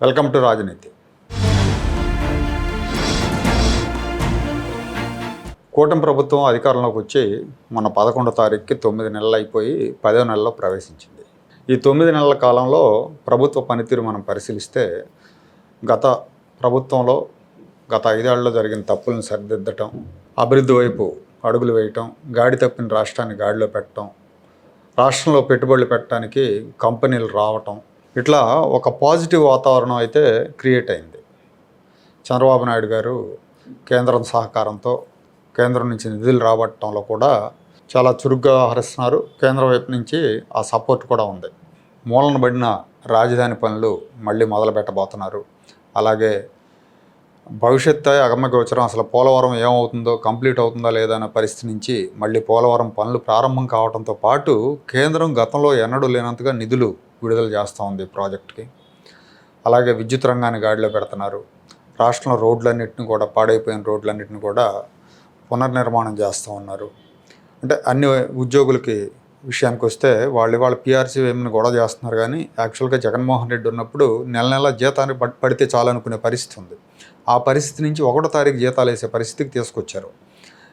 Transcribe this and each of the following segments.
Welcome to రాజనీతి. కూటమి ప్రభుత్వం అధికారంలోకి వచ్చి మన పదకొండో తారీఖుకి తొమ్మిది నెలలు అయిపోయి పదో నెలలో ప్రవేశించింది. ఈ తొమ్మిది నెలల కాలంలో ప్రభుత్వ పనితీరు మనం పరిశీలిస్తే గత ప్రభుత్వంలో గత ఐదేళ్ళలో జరిగిన తప్పులను సరిదిద్దటం అభివృద్ధి వైపు అడుగులు వేయటం గాడి తప్పిన రాష్ట్రాన్ని గాడిలో పెట్టడం రాష్ట్రంలో పెట్టుబడులు పెట్టడానికి కంపెనీలు రావటం ఇట్లా ఒక పాజిటివ్ వాతావరణం అయితే క్రియేట్ అయింది. చంద్రబాబు నాయుడు గారు కేంద్రం సహకారంతో కేంద్రం నుంచి నిధులు రాబట్టడంలో కూడా చాలా చురుగ్గా వ్యవహరిస్తున్నారు. కేంద్రం వైపు నుంచి ఆ సపోర్ట్ కూడా ఉంది. మూలన పడిన రాజధాని పనులు మళ్ళీ మొదలు పెట్టబోతున్నారు. అలాగే భవిష్యత్తు అగమ్యగోచరం అసలు పోలవరం ఏమవుతుందో కంప్లీట్ అవుతుందా లేదా అనే పరిస్థితి నుంచి మళ్ళీ పోలవరం పనులు ప్రారంభం కావడంతో పాటు కేంద్రం గతంలో ఎన్నడూ లేనంతగా నిధులు విడుదల చేస్తూ ఉంది ప్రాజెక్ట్కి. అలాగే విద్యుత్ రంగాన్ని గాడిలో పెడుతున్నారు. రాష్ట్రంలో రోడ్లన్నింటిని కూడా పాడైపోయిన రోడ్లన్నింటిని కూడా పునర్నిర్మాణం చేస్తూ ఉన్నారు. అంటే అన్ని ఉద్యోగులకి విషయానికి వస్తే వాళ్ళు వాళ్ళ పిఆర్సీ ఏమైనా గొడవ చేస్తున్నారు కానీ యాక్చువల్గా జగన్మోహన్ రెడ్డి ఉన్నప్పుడు నెల నెల జీతాన్ని పడితే చాలనుకునే పరిస్థితి ఉంది. ఆ పరిస్థితి నుంచి ఒకటో తారీఖు జీతాలు వేసే పరిస్థితికి తీసుకొచ్చారు.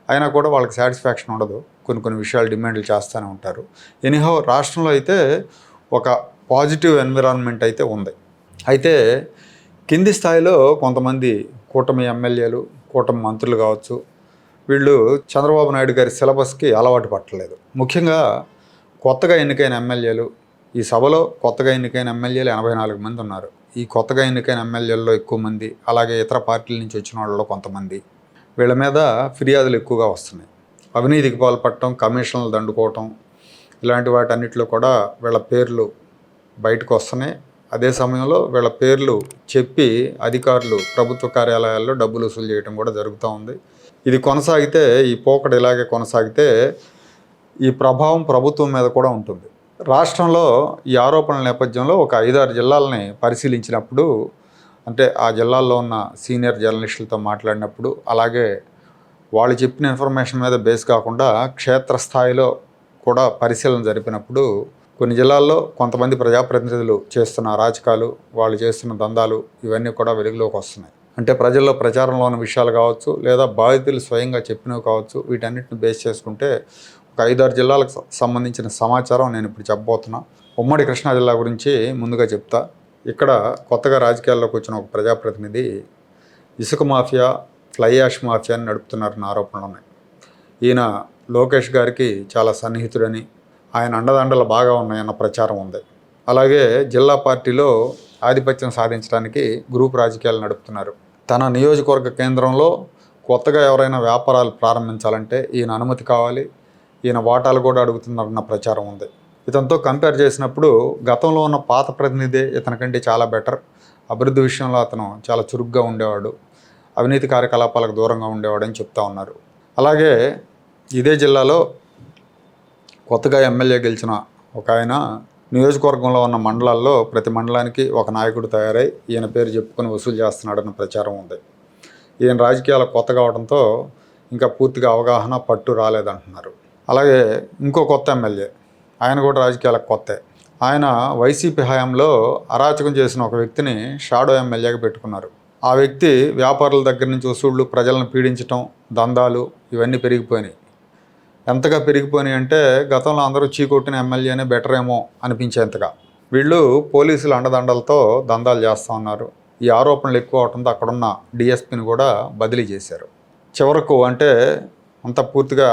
అయినా కూడా వాళ్ళకి సాటిస్ఫాక్షన్ ఉండదు. కొన్ని కొన్ని విషయాలు డిమాండ్లు చేస్తూనే ఉంటారు. ఎనీహో రాష్ట్రంలో అయితే ఒక పాజిటివ్ ఎన్విరాన్మెంట్ అయితే ఉంది. అయితే కింది స్థాయిలో కొంతమంది కూటమి ఎమ్మెల్యేలు కూటమి మంత్రులు కావచ్చు వీళ్ళు చంద్రబాబు నాయుడు గారి సిలబస్కి అలవాటు పట్టలేదు. ముఖ్యంగా కొత్తగా ఎన్నికైన ఎమ్మెల్యేలు ఈ సభలో కొత్తగా ఎన్నికైన ఎమ్మెల్యేలు ఎనభై నాలుగు మంది ఉన్నారు. ఈ కొత్తగా ఎన్నికైన ఎమ్మెల్యేల్లో ఎక్కువ మంది అలాగే ఇతర పార్టీల నుంచి వచ్చిన వాళ్ళలో కొంతమంది. వీళ్ళ మీద ఫిర్యాదులు ఎక్కువగా వస్తున్నాయి. అవినీతికి పాల్పడటం కమిషన్లు దండుకోవటం ఇలాంటి వాటన్నిటిలో కూడా వీళ్ళ పేర్లు బయటకు వస్తున్నాయి. అదే సమయంలో వీళ్ళ పేర్లు చెప్పి అధికారులు ప్రభుత్వ కార్యాలయాల్లో డబ్బులు వసూలు చేయడం కూడా జరుగుతూ ఉంది. ఇది కొనసాగితే ఈ పోకడ ఇలాగే కొనసాగితే ఈ ప్రభావం ప్రభుత్వం మీద కూడా ఉంటుంది. రాష్ట్రంలో ఈ ఆరోపణల నేపథ్యంలో ఒక ఐదారు జిల్లాలని పరిశీలించినప్పుడు అంటే ఆ జిల్లాల్లో ఉన్న సీనియర్ జర్నలిస్టులతో మాట్లాడినప్పుడు అలాగే వాళ్ళు చెప్పిన ఇన్ఫర్మేషన్ మీద బేస్ కాకుండా క్షేత్రస్థాయిలో కూడా పరిశీలన జరిపినప్పుడు కొన్ని జిల్లాల్లో కొంతమంది ప్రజాప్రతినిధులు చేస్తున్న అరాచకాలు వాళ్ళు చేస్తున్న దందాలు ఇవన్నీ కూడా వెలుగులోకి వస్తున్నాయి. అంటే ప్రజల్లో ప్రచారంలో ఉన్న విషయాలు కావచ్చు లేదా బాధితులు స్వయంగా చెప్పినవి కావచ్చు వీటన్నిటిని బేస్ చేసుకుంటే ఒక ఐదారు జిల్లాలకు సంబంధించిన సమాచారం నేను ఇప్పుడు చెప్పబోతున్నా. ఉమ్మడి కృష్ణా జిల్లా గురించి ముందుగా చెప్తా. ఇక్కడ కొత్తగా రాజకీయాల్లోకి వచ్చిన ఒక ప్రజాప్రతినిధి ఇసుక మాఫియా ఫ్లై యాష్ మాఫియాని నడుపుతున్నారన్న ఆరోపణలు ఉన్నాయి. ఈయన లోకేష్ గారికి చాలా సన్నిహితుడని ఆయన అండదండలు బాగా ఉన్నాయన్న ప్రచారం ఉంది. అలాగే జిల్లా పార్టీలో ఆధిపత్యం సాధించడానికి గ్రూప్ రాజకీయాలు నడుపుతున్నారు. తన నియోజకవర్గ కేంద్రంలో కొత్తగా ఎవరైనా వ్యాపారాలు ప్రారంభించాలంటే ఈయన అనుమతి కావాలి ఈయన వాటాలు కూడా అడుగుతున్నారన్న ప్రచారం ఉంది. ఇతనితో కంపేర్ చేసినప్పుడు గతంలో ఉన్న పాత ప్రతినిధి ఇతనికంటే చాలా బెటర్. అభివృద్ధి విషయంలో అతను చాలా చురుగ్గా ఉండేవాడు అవినీతి కార్యకలాపాలకు దూరంగా ఉండేవాడు అని చెప్తా ఉన్నారు. అలాగే ఇదే జిల్లాలో కొత్తగా ఎమ్మెల్యే గెలిచిన ఒక ఆయన నియోజకవర్గంలో ఉన్న మండలాల్లో ప్రతి మండలానికి ఒక నాయకుడు తయారై ఈయన పేరు చెప్పుకొని వసూలు చేస్తున్నాడన్న ప్రచారం ఉంది. ఈయన రాజకీయాలు కొత్త కావడంతో ఇంకా పూర్తిగా అవగాహన పట్టు రాలేదంటున్నారు. అలాగే ఇంకో కొత్త ఎమ్మెల్యే ఆయన కూడా రాజకీయాలకు కొత్తే. ఆయన వైసీపీ హయాంలో అరాచకం చేసిన ఒక వ్యక్తిని షాడో ఎమ్మెల్యేగా పెట్టుకున్నారు. ఆ వ్యక్తి వ్యాపారుల దగ్గర నుంచి వసూళ్ళు ప్రజలను పీడించటం దందాలు ఇవన్నీ పెరిగిపోయినాయి. ఎంతగా పెరిగిపోయినాయి అంటే గతంలో అందరూ చీకొట్టిన ఎమ్మెల్యేనే బెటర్ ఏమో అనిపించేంతగా. వీళ్ళు పోలీసుల అండదండలతో దందాలు చేస్తూ ఉన్నారు. ఈ ఆరోపణలు ఎక్కువ అవడంతో అక్కడున్న డిఎస్పీని కూడా బదిలీ చేశారు. చివరకు అంటే అంత పూర్తిగా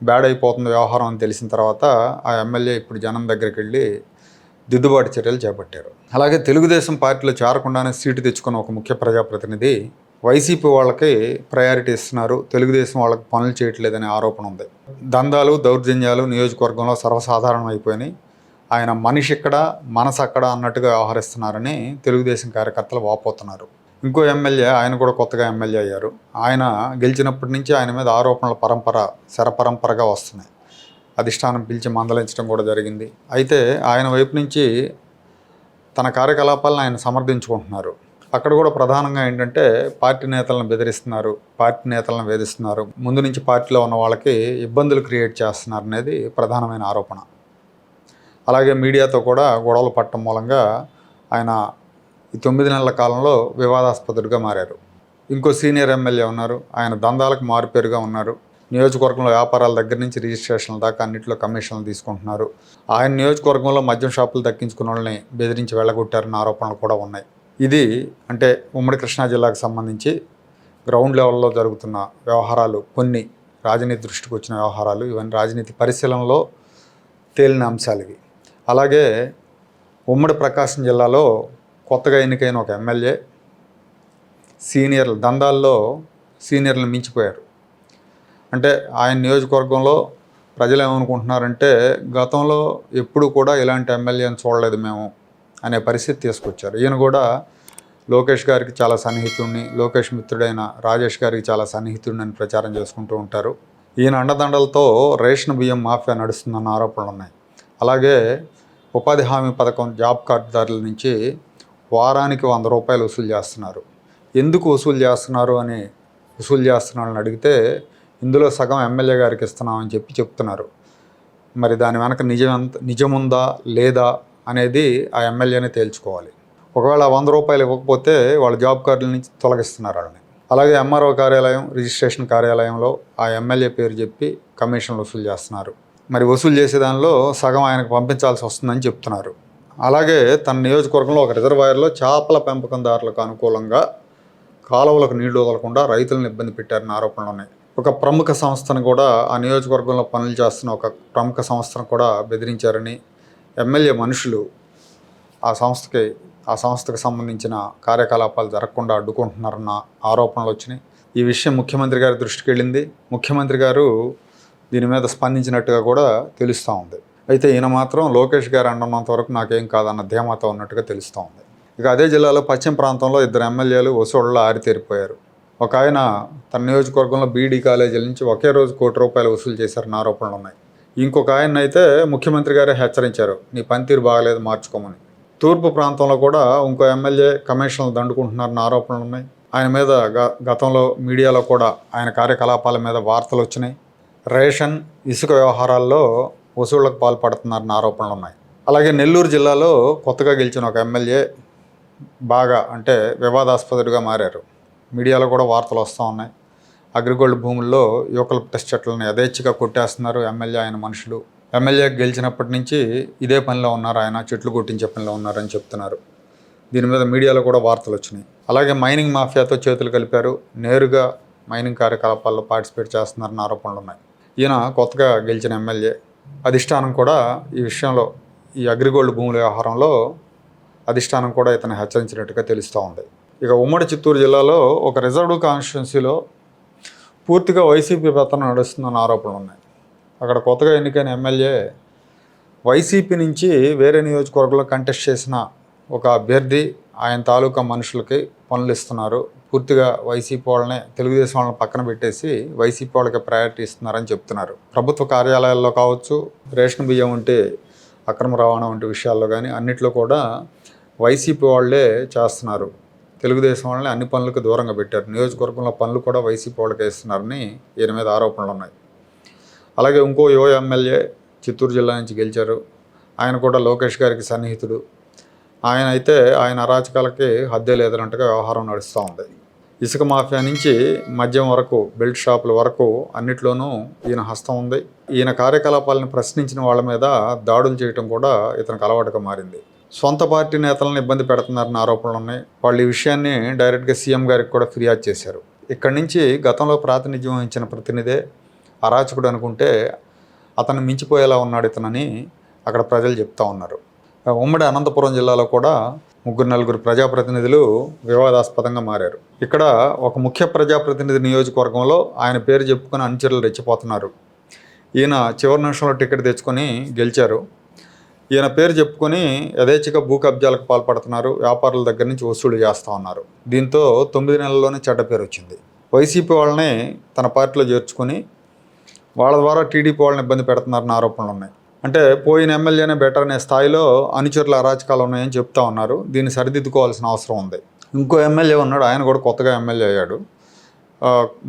బ్యాడ్ అయిపోతుంది వ్యవహారం అని తెలిసిన తర్వాత ఆ ఎమ్మెల్యే ఇప్పుడు జనం దగ్గరికి వెళ్ళి దిద్దుబాటు చర్యలు చేపట్టారు. అలాగే తెలుగుదేశం పార్టీలో చేరకుండానే సీటు తెచ్చుకున్న ఒక ముఖ్య ప్రజాప్రతినిధి వైసీపీ వాళ్ళకి ప్రయారిటీ ఇస్తున్నారు. తెలుగుదేశం వాళ్ళకి పనులు చేయట్లేదనే ఆరోపణ ఉంది. దందాలు దౌర్జన్యాలు నియోజకవర్గంలో సర్వసాధారణం అయిపోయినాయి ఆయన మనిషి ఇక్కడ మనసు అక్కడ అన్నట్టుగా వ్యవహరిస్తున్నారని తెలుగుదేశం కార్యకర్తలు వాపోతున్నారు. ఇంకో ఎమ్మెల్యే ఆయన కూడా కొత్తగా ఎమ్మెల్యే అయ్యారు. ఆయన గెలిచినప్పటి నుంచి ఆయన మీద ఆరోపణల పరంపర శరపరంపరగా వస్తున్నాయి. అధిష్టానం పిలిచి మందలించడం కూడా జరిగింది. అయితే ఆయన వైపు నుంచి తన కార్యకలాపాలను ఆయన సమర్థించుకుంటున్నారు. అక్కడ కూడా ప్రధానంగా ఏంటంటే పార్టీ నేతలను బెదిరిస్తున్నారు పార్టీ నేతలను వేధిస్తున్నారు. ముందు నుంచి పార్టీలో ఉన్న వాళ్ళకి ఇబ్బందులు క్రియేట్ చేస్తున్నారు అనేది ప్రధానమైన ఆరోపణ. అలాగే మీడియాతో కూడా గొడవలు పట్టడం మూలంగా ఆయన ఈ తొమ్మిది నెలల కాలంలో వివాదాస్పదుడిగా మారారు. ఇంకో సీనియర్ ఎమ్మెల్యే ఉన్నారు ఆయన దందాలకు మారుపేరుగా ఉన్నారు. నియోజకవర్గంలో వ్యాపారాల దగ్గర నుంచి రిజిస్ట్రేషన్ల దాకా అన్నింటిలో కమిషన్లు తీసుకుంటున్నారు. ఆయన నియోజకవర్గంలో మద్యం షాపులు దక్కించుకున్న వాళ్ళని బెదిరించి వెళ్ళగొట్టారన్న ఆరోపణలు కూడా ఉన్నాయి. ఇది అంటే ఉమ్మడి కృష్ణా జిల్లాకు సంబంధించి గ్రౌండ్ లెవెల్లో జరుగుతున్న వ్యవహారాలు కొన్ని రాజనీతి దృష్టికి వచ్చిన వ్యవహారాలు ఇవన్నీ రాజనీతి పరిశీలనలో తేలిన అంశాలు ఇవి. అలాగే ఉమ్మడి ప్రకాశం జిల్లాలో కొత్తగా ఎన్నికైన ఒక ఎమ్మెల్యే సీనియర్లు దందాల్లో సీనియర్లు మించిపోయారు. అంటే ఆయన నియోజకవర్గంలో ప్రజలు ఏమనుకుంటున్నారంటే గతంలో ఎప్పుడు కూడా ఇలాంటి ఎమ్మెల్యేని చూడలేదు మేము. అనే పరిస్థితి తీసుకొచ్చారు. ఈయన కూడా లోకేష్ గారికి చాలా సన్నిహితుడిని లోకేష్ మిత్రుడైన రాజేష్ గారికి చాలా సన్నిహితుడిని అని ప్రచారం చేసుకుంటూ ఉంటారు. ఈయన అండదండలతో రేషన్ బియ్యం మాఫియా నడుస్తుందన్న ఆరోపణలు ఉన్నాయి. అలాగే ఉపాధి హామీ పథకం జాబ్ కార్డుదారుల నుంచి వారానికి వంద రూపాయలు వసూలు చేస్తున్నారు. ఎందుకు వసూలు చేస్తున్నారు అని వసూలు చేస్తున్నారని అడిగితే ఇందులో సగం ఎమ్మెల్యే గారికి ఇస్తున్నామని చెప్పి చెప్తున్నారు. మరి దాని వెనక నిజం ఎంత నిజముందా లేదా అనేది ఆ ఎమ్మెల్యేనే తేల్చుకోవాలి. ఒకవేళ వంద రూపాయలు ఇవ్వకపోతే వాళ్ళ జాబ్ కార్డుల నుంచి తొలగిస్తున్నారు వాళ్ళని. అలాగే ఎంఆర్ఓ కార్యాలయం రిజిస్ట్రేషన్ కార్యాలయంలో ఆ ఎమ్మెల్యే పేరు చెప్పి కమిషన్లు వసూలు చేస్తున్నారు. మరి వసూలు చేసే దానిలో సగం ఆయనకు పంపించాల్సి వస్తుందని చెప్తున్నారు. అలాగే తన నియోజకవర్గంలో ఒక రిజర్వాయర్లో చేపల పెంపకందారులకు అనుకూలంగా కాలువలకు నీళ్ళు వదలకుండా రైతులను ఇబ్బంది పెట్టారని ఆరోపణలు ఉన్నాయి. ఒక ప్రముఖ సంస్థను కూడా ఆ నియోజకవర్గంలో పనులు చేస్తున్న ఒక ప్రముఖ సంస్థను కూడా బెదిరించారని ఎమ్మెల్యే మనుషులు ఆ సంస్థకి ఆ సంస్థకు సంబంధించిన కార్యకలాపాలు జరగకుండా అడ్డుకుంటున్నారన్న ఆరోపణలు వచ్చినాయి. ఈ విషయం ముఖ్యమంత్రి గారి దృష్టికి వెళ్ళింది. ముఖ్యమంత్రి గారు దీని మీద స్పందించినట్టుగా కూడా తెలుస్తూ ఉంది. అయితే ఈయన మాత్రం లోకేష్ గారు అంటున్నంత వరకు నాకేం కాదన్న ధీమాతో ఉన్నట్టుగా తెలుస్తూ ఉంది. ఇక అదే జిల్లాలో పశ్చిమ ప్రాంతంలో ఇద్దరు ఎమ్మెల్యేలు వసూళ్ళలో ఆరితేరిపోయారు ఒక ఆయన తన నియోజకవర్గంలో బీడీ కాలేజీల నుంచి ఒకే రోజు కోటి రూపాయలు వసూలు చేశారన్న ఆరోపణలు ఉన్నాయి. ఇంకొక ఆయన అయితే ముఖ్యమంత్రి గారే హెచ్చరించారు నీ పనితీరు బాగలేదు మార్చుకోమని. తూర్పు ప్రాంతంలో కూడా ఇంకో ఎమ్మెల్యే కమిషన్లు దండుకుంటున్నారన్న ఆరోపణలు ఉన్నాయి. ఆయన మీద గ గతంలో మీడియాలో కూడా ఆయన కార్యకలాపాల మీద వార్తలు వచ్చినాయి. రేషన్ ఇసుక వ్యవహారాల్లో వసూళ్ళకు పాల్పడుతున్నారన్న ఆరోపణలు ఉన్నాయి. అలాగే నెల్లూరు జిల్లాలో కొత్తగా గెలిచిన ఒక ఎమ్మెల్యే బాగా అంటే వివాదాస్పదుడిగా మారారు. మీడియాలో కూడా వార్తలు వస్తూ ఉన్నాయి. అగ్రిగోల్డ్ భూముల్లో యూకలిప్టస్ చెట్లను యథేచ్ఛగా కొట్టేస్తున్నారు ఎమ్మెల్యే ఆయన మనుషులు. ఎమ్మెల్యే గెలిచినప్పటి నుంచి ఇదే పనిలో ఉన్నారు ఆయన చెట్లు కొట్టించే పనిలో ఉన్నారని చెప్తున్నారు. దీని మీద మీడియాలో కూడా వార్తలు వచ్చినాయి. అలాగే మైనింగ్ మాఫియాతో చేతులు కలిపారు. నేరుగా మైనింగ్ కార్యకలాపాల్లో పార్టిసిపేట్ చేస్తున్నారన్న ఆరోపణలు ఉన్నాయి. ఈయన కొత్తగా గెలిచిన ఎమ్మెల్యే. అధిష్టానం కూడా ఈ విషయంలో ఈ అగ్రిగోల్డ్ భూముల వ్యవహారంలో అధిష్టానం కూడా ఇతను హెచ్చరించినట్టుగా తెలుస్తూ ఉంది. ఇక ఉమ్మడి చిత్తూరు జిల్లాలో ఒక రిజర్వ్డ్ కాన్స్టిట్యున్సీలో పూర్తిగా వైసీపీ పెత్తనం నడుస్తుందన్న ఆరోపణలు ఉన్నాయి. అక్కడ కొత్తగా ఎన్నికైన ఎమ్మెల్యే వైసీపీ నుంచి వేరే నియోజకవర్గంలో కంటెస్ట్ చేసిన ఒక అభ్యర్థి ఆయన తాలూకా మనుషులకి పనులు ఇస్తున్నారు. పూర్తిగా వైసీపీ వాళ్ళనే తెలుగుదేశం వాళ్ళని పక్కన పెట్టేసి వైసీపీ వాళ్ళకి ప్రయారిటీ ఇస్తున్నారని చెప్తున్నారు. ప్రభుత్వ కార్యాలయాల్లో కావచ్చు రేషన్ బియ్యం వంటి అక్రమ రవాణా వంటి విషయాల్లో కానీ అన్నిట్లో కూడా వైసీపీ వాళ్ళే చేస్తున్నారు. తెలుగుదేశం వాళ్ళని అన్ని పనులకు దూరంగా పెట్టారు. నియోజకవర్గంలో పనులు కూడా వైసీపీ వాళ్ళకి వేస్తున్నారని ఈయన మీద ఆరోపణలు ఉన్నాయి. అలాగే ఇంకో యువ ఎమ్మెల్యే చిత్తూరు జిల్లా నుంచి గెలిచారు. ఆయన కూడా లోకేష్ గారికి సన్నిహితుడు. ఆయన అయితే ఆయన అరాచకాలకి హద్దే లేదన్నట్టుగా వ్యవహారం నడుస్తూ ఉంది. ఇసుక మాఫియా నుంచి మద్యం వరకు బెల్ట్ షాపుల వరకు అన్నిట్లోనూ ఈయన హస్తం ఉంది. ఈయన కార్యకలాపాలను ప్రశ్నించిన వాళ్ళ మీద దాడులు చేయటం కూడా ఇతనికి అలవాటుగా మారింది. సొంత పార్టీ నేతలను ఇబ్బంది పెడుతున్నారన్న ఆరోపణలు ఉన్నాయి. వాళ్ళు ఈ విషయాన్ని డైరెక్ట్గా సీఎం గారికి కూడా ఫిర్యాదు చేశారు. ఇక్కడి నుంచి గతంలో ప్రాతినిధ్యం వహించిన ప్రతినిధే అరాచకుడు అనుకుంటే అతను మించిపోయేలా ఉన్నాడు ఇతనని అక్కడ ప్రజలు చెప్తా ఉన్నారు. ఉమ్మడి అనంతపురం జిల్లాలో కూడా ముగ్గురు నలుగురు ప్రజాప్రతినిధులు వివాదాస్పదంగా మారారు. ఇక్కడ ఒక ముఖ్య ప్రజాప్రతినిధి నియోజకవర్గంలో ఆయన పేరు చెప్పుకొని అనుచరులు రెచ్చిపోతున్నారు. ఈయన చివరి నిమిషంలో టికెట్ తెచ్చుకొని గెలిచారు. ఈయన పేరు చెప్పుకొని యథేచ్ఛగా భూ కబ్జాలకు పాల్పడుతున్నారు. వ్యాపారుల దగ్గర నుంచి వసూలు చేస్తూ ఉన్నారు. దీంతో తొమ్మిది నెలల్లోనే చెడ్డ పేరు వచ్చింది. వైసీపీ వాళ్ళని తన పార్టీలో చేర్చుకొని వాళ్ళ ద్వారా టీడీపీ వాళ్ళని ఇబ్బంది పెడుతున్నారన్న ఆరోపణలు ఉన్నాయి. అంటే పోయిన ఎమ్మెల్యేనే బెటర్ అనే స్థాయిలో అనుచరుల అరాచకాలు ఉన్నాయని చెప్తా ఉన్నారు. దీన్ని సరిదిద్దుకోవాల్సిన అవసరం ఉంది. ఇంకో ఎమ్మెల్యే ఉన్నాడు. ఆయన కూడా కొత్తగా ఎమ్మెల్యే అయ్యాడు.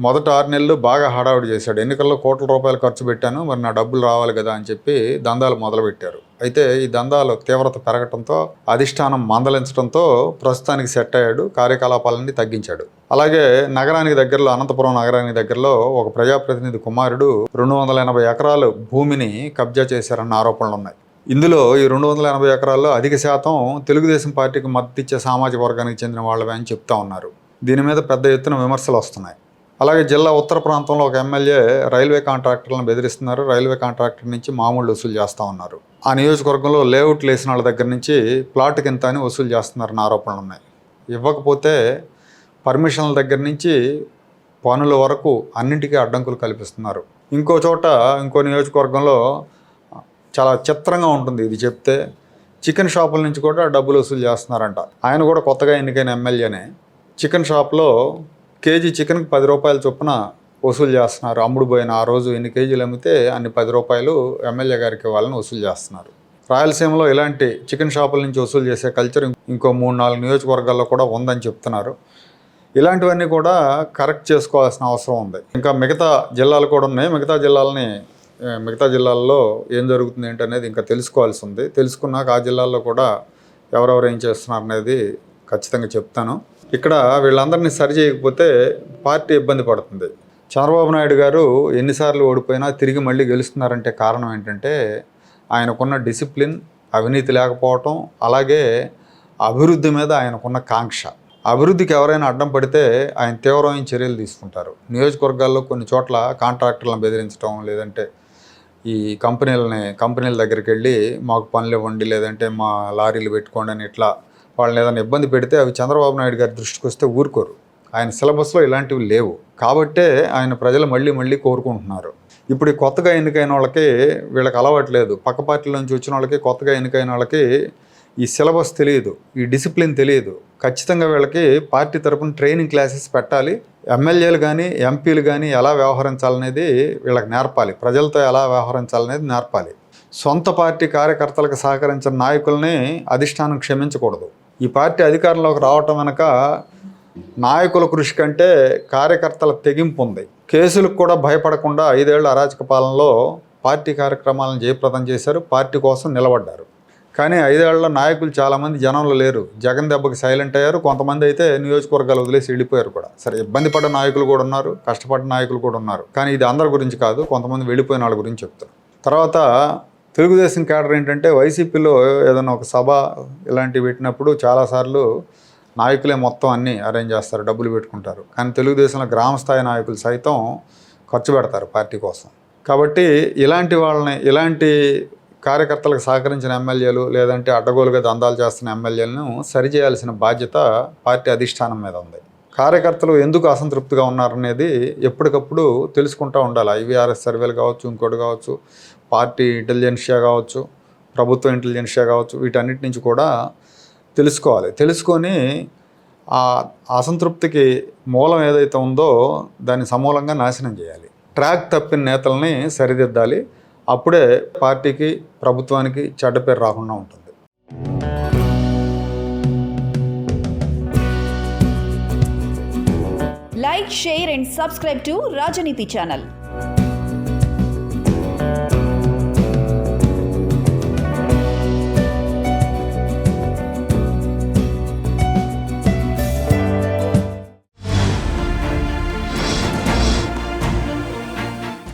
మొదట ఆరు నెలలు బాగా హడావుడి చేశాడు. ఎన్నికల్లో కోట్ల రూపాయలు ఖర్చు పెట్టాను మరి నా డబ్బులు రావాలి కదా అని చెప్పి దందాలు మొదలుపెట్టారు. అయితే ఈ దందాలు తీవ్రత పెరగటంతో అధిష్టానం మందలించడంతో ప్రస్తుతానికి సెట్ అయ్యాడు కార్యకలాపాలన్నీ తగ్గించాడు. అలాగే నగరానికి దగ్గరలో అనంతపురం నగరానికి దగ్గరలో ఒక ప్రజాప్రతినిధి కుమారుడు రెండు వందల ఎనభై ఎకరాలు భూమిని కబ్జా చేశారన్న ఆరోపణలు ఉన్నాయి ఇందులో ఈ రెండు వందల ఎనభై ఎకరాల్లో అధిక శాతం తెలుగుదేశం పార్టీకి మద్దతు ఇచ్చే సామాజిక వర్గానికి చెందిన వాళ్ళవే అని చెప్తా ఉన్నారు. దీని మీద పెద్ద ఎత్తున విమర్శలు వస్తున్నాయి. అలాగే జిల్లా ఉత్తర ప్రాంతంలో ఒక ఎమ్మెల్యే రైల్వే కాంట్రాక్టర్లను బెదిరిస్తున్నారు. రైల్వే కాంట్రాక్టర్ నుంచి మామూలు వసూలు చేస్తూ ఉన్నారు. ఆ నియోజకవర్గంలో లేఅవుట్లు వేసిన వాళ్ళ దగ్గర నుంచి ప్లాట్ కింద అని వసూలు చేస్తున్నారన్న ఆరోపణలు ఉన్నాయి. ఇవ్వకపోతే పర్మిషన్ల దగ్గర నుంచి పనుల వరకు అన్నింటికీ అడ్డంకులు కల్పిస్తున్నారు. ఇంకో చోట ఇంకో నియోజకవర్గంలో చాలా చిత్రంగా ఉంటుంది ఇది చెప్తే చికెన్ షాపుల నుంచి కూడా డబ్బులు వసూలు చేస్తున్నారంట. ఆయన కూడా కొత్తగా ఎన్నికైన ఎమ్మెల్యేనే. చికెన్ షాప్లో కేజీ చికెన్కి పది రూపాయల చొప్పున వసూలు చేస్తున్నారు. అమ్ముడు పోయిన ఆ రోజు ఎన్ని కేజీలు అమ్మితే అన్ని పది రూపాయలు ఎమ్మెల్యే గారికి ఇవ్వాలని వసూలు చేస్తున్నారు. రాయలసీమలో ఇలాంటి చికెన్ షాపుల నుంచి వసూలు చేసే కల్చర్ ఇంకో మూడు నాలుగు నియోజకవర్గాల్లో కూడా ఉందని చెప్తున్నారు. ఇలాంటివన్నీ కూడా కరెక్ట్ చేసుకోవాల్సిన అవసరం ఉంది. ఇంకా మిగతా జిల్లాలు కూడా ఉన్నాయి. మిగతా జిల్లాలని మిగతా జిల్లాల్లో ఏం జరుగుతుంది ఏంటనేది ఇంకా తెలుసుకోవాల్సి ఉంది. తెలుసుకున్నాక ఆ జిల్లాల్లో కూడా ఎవరెవరు ఏం చేస్తున్నారు అనేది ఖచ్చితంగా చెప్తాను. ఇక్కడ వీళ్ళందరినీ సరి చేయకపోతే పార్టీ ఇబ్బంది పడుతుంది. చంద్రబాబు నాయుడు గారు ఎన్నిసార్లు ఓడిపోయినా తిరిగి మళ్ళీ గెలుస్తున్నారంటే కారణం ఏంటంటే ఆయనకున్న డిసిప్లిన్ అవినీతి లేకపోవటం అలాగే అభివృద్ధి మీద ఆయనకున్న కాంక్ష. అభివృద్ధికి ఎవరైనా అడ్డం పడితే ఆయన తీవ్రమైన చర్యలు తీసుకుంటారు. నియోజకవర్గాల్లో కొన్ని చోట్ల కాంట్రాక్టర్లను బెదిరించడం లేదంటే ఈ కంపెనీలని కంపెనీల దగ్గరికి వెళ్ళి మాకు పనులు ఇవ్వండి లేదంటే మా లారీలు పెట్టుకోండి అని ఇట్లా వాళ్ళని ఏదైనా ఇబ్బంది పెడితే అవి చంద్రబాబు నాయుడు గారి దృష్టికి వస్తే ఊరుకోరు. ఆయన సిలబస్లో ఇలాంటివి లేవు. కాబట్టే ఆయన ప్రజలు మళ్ళీ మళ్ళీ కోరుకుంటున్నారు. ఇప్పుడు ఈ కొత్తగా ఎన్నికైన వాళ్ళకి వీళ్ళకి అలవాట్లేదు పక్క పార్టీల నుంచి వచ్చిన వాళ్ళకి కొత్తగా ఎన్నికైన వాళ్ళకి ఈ సిలబస్ తెలియదు. ఈ డిసిప్లిన్ తెలియదు. ఖచ్చితంగా వీళ్ళకి పార్టీ తరపున ట్రైనింగ్ క్లాసెస్ పెట్టాలి. ఎమ్మెల్యేలు కానీ ఎంపీలు కానీ ఎలా వ్యవహరించాలనేది వీళ్ళకి నేర్పాలి. ప్రజలతో ఎలా వ్యవహరించాలనేది నేర్పాలి. సొంత పార్టీ కార్యకర్తలకు సహకరించిన నాయకుల్ని అధిష్టానం క్షమించకూడదు. ఈ పార్టీ అధికారంలోకి రావటం వెనక నాయకుల కృషి కంటే కార్యకర్తల తెగింపు ఉంది. కేసులకు కూడా భయపడకుండా ఐదేళ్ళ అరాచక పాలనలో పార్టీ కార్యక్రమాలను జయప్రదం చేశారు పార్టీ కోసం నిలబడ్డారు. కానీ ఐదేళ్ళలో నాయకులు చాలామంది జనంలో లేరు. జగన్ దెబ్బకి సైలెంట్ అయ్యారు. కొంతమంది అయితే నియోజకవర్గాలు వదిలేసి వెళ్ళిపోయారు కూడా. సరే ఇబ్బంది పడ్డ నాయకులు కూడా ఉన్నారు కష్టపడ్డ నాయకులు కూడా ఉన్నారు. కానీ ఇది అందరి గురించి కాదు కొంతమంది వెళ్ళిపోయిన వాళ్ళ గురించి చెప్తారు తర్వాత తెలుగుదేశం క్యాడర్ ఏంటంటే వైసీపీలో ఏదైనా ఒక సభ ఇలాంటివి పెట్టినప్పుడు చాలాసార్లు నాయకులే మొత్తం అన్నీ అరేంజ్ చేస్తారు డబ్బులు పెట్టుకుంటారు. కానీ తెలుగుదేశంలో గ్రామ స్థాయి నాయకులు సైతం ఖర్చు పెడతారు పార్టీ కోసం. కాబట్టి ఇలాంటి వాళ్ళని ఇలాంటి కార్యకర్తలకు సహకరించిన ఎమ్మెల్యేలు లేదంటే అడ్డగోలుగా దందాలు చేస్తున్న ఎమ్మెల్యేలను సరిచేయాల్సిన బాధ్యత పార్టీ అధిష్టానం మీద ఉంది. కార్యకర్తలు ఎందుకు అసంతృప్తిగా ఉన్నారనేది ఎప్పటికప్పుడు తెలుసుకుంటూ ఉండాలి. ఐవీఆర్ఎస్ సర్వేలు కావచ్చు ఇంకోటి కావచ్చు పార్టీ ఇంటెలిజెన్షియా కావచ్చు ప్రభుత్వ ఇంటెలిజెన్షియా కావచ్చు వీటన్నిటి నుంచి కూడా తెలుసుకోవాలి. తెలుసుకొని ఆ అసంతృప్తికి మూలం ఏదైతే ఉందో దాన్ని సమూలంగా నాశనం చేయాలి. ట్రాక్ తప్పిన నేతల్ని సరిదిద్దాలి. అప్పుడే పార్టీకి ప్రభుత్వానికి చెడ్డ పేరు రాకుండా ఉంటుంది. Like share and subscribe to Rajaneeti channel